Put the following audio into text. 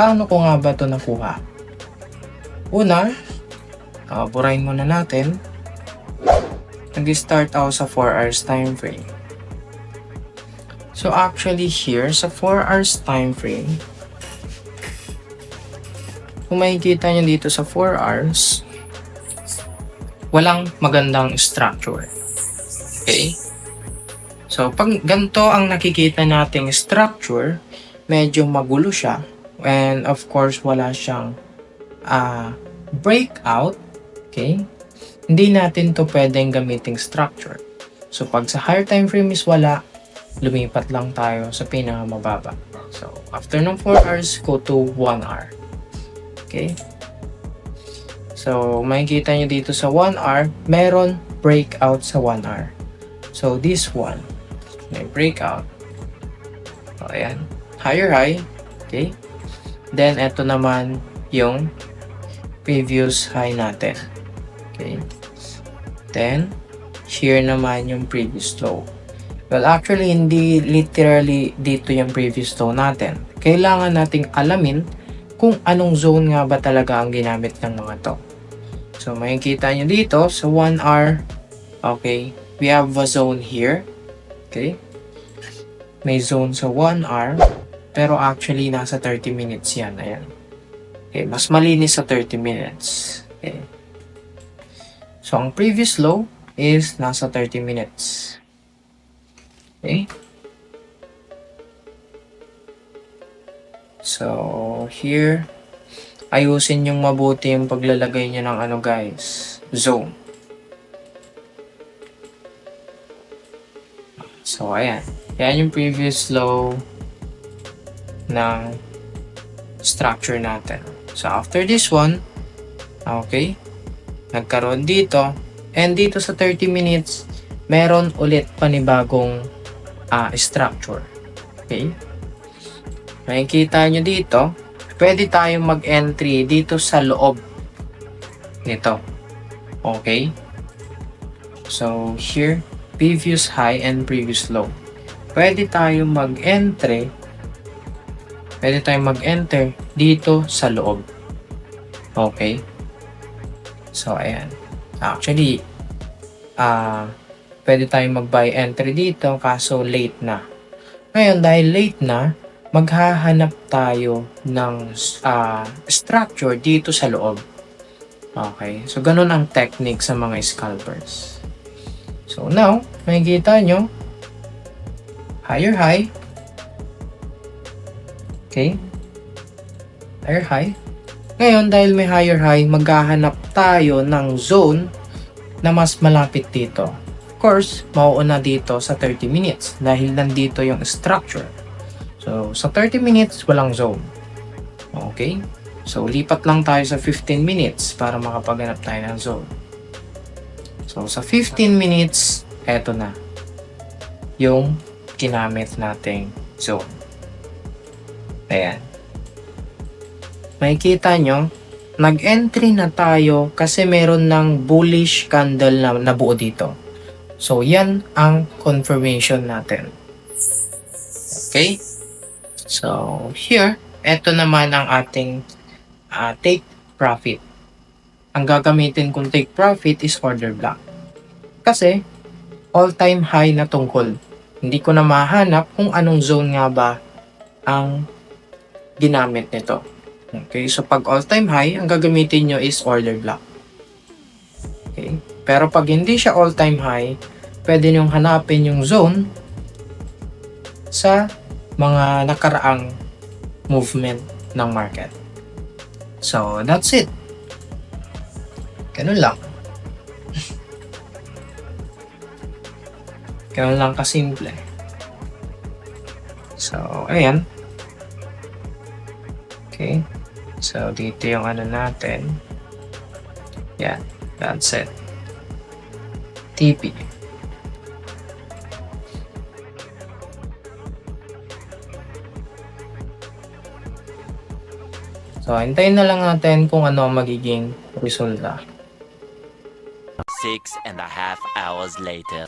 paano ko nga ba ito nakuha? Una, uh, burahin muna natin. Nag-start ako sa 4 hours time frame. So actually here, sa 4 hours time frame, kung makikita nyo dito sa 4 hours, walang magandang structure. Okay? So, pag ganito ang nakikita nating structure, medyo magulo siya. And of course, wala siyang ah, breakout. Okay? Hindi natin to pwedeng gamiting structure. So, pag sa higher time frame is wala, lumipat lang tayo sa pinakamababa. So, after ng 4 hours, go to 1 hour. Okay? So, makikita nyo dito sa 1 hour, meron breakout sa 1 hour. So, this one, may breakout. So, ayan. Higher high. Okay? Then, ito naman yung previous high natin. Okay? Then, here naman yung previous low. Well, actually, hindi literally dito yung previous low natin. Kailangan nating alamin kung anong zone nga ba talaga ang ginamit ng mga to. So, makikita nyo dito sa 1 hour, okay, we have a zone here. Okay? May zone sa 1 hour, pero actually nasa 30 minutes yan. Ayan. Okay, mas malinis sa 30 minutes. Okay. So, ang previous low is nasa 30 minutes. Okay? So, here, ayusin yung mabuti yung paglalagay nyo ng ano guys, zone. So, ayan. Yan yung previous low ng structure natin. So, after this one, okay, nagkaroon dito, and dito sa 30 minutes, meron ulit panibagong ah, structure. Okay? Makikita nyo dito, pwede tayong mag-entry dito sa loob nito. Okay? So, here, previous high and previous low. Pwede tayong mag-entry pwede tayong mag-enter dito sa loob. Okay? So, ayan. Actually, ah pwede tayong mag-buy entry dito kaso late na. Ngayon, dahil late na, maghahanap tayo ng ah, structure dito sa loob. Okay? So, ganun ang technique sa mga scalpers. So, now, makikita nyo, higher high, Okay? Higher high. Ngayon, dahil may higher high, maghahanap tayo ng zone na mas malapit dito. Of course, mauuna dito sa 30 minutes dahil nandito yung structure. So, sa 30 minutes, walang zone. Okay? So, lipat lang tayo sa 15 minutes para makapaghanap tayo ng zone. So, sa 15 minutes, eto na. Yung ginamit nating zone. Ayan. Makikita nyo, nag-entry na tayo kasi meron ng bullish candle na nabuo dito. So, yan ang confirmation natin. Okay? So, here, eto naman ang ating ah, take profit. Ang gagamitin kong take profit is order block. Kasi, all-time high na tungkol. Hindi ko na mahanap kung anong zone nga ba ang ginamit nito. Okay, so pag all-time high, ang gagamitin nyo is order block. Okay, pero pag hindi siya all-time high, pwede nyo hanapin yung zone sa mga nakaraang movement ng market. So, that's it. Ganun lang. Ganun lang kasimple. So, ayan. Okay. So, dito yung ano natin. Yan. That's it. TP. So, hintayin na lang natin kung ano ang magiging resulta. Six and a half hours later.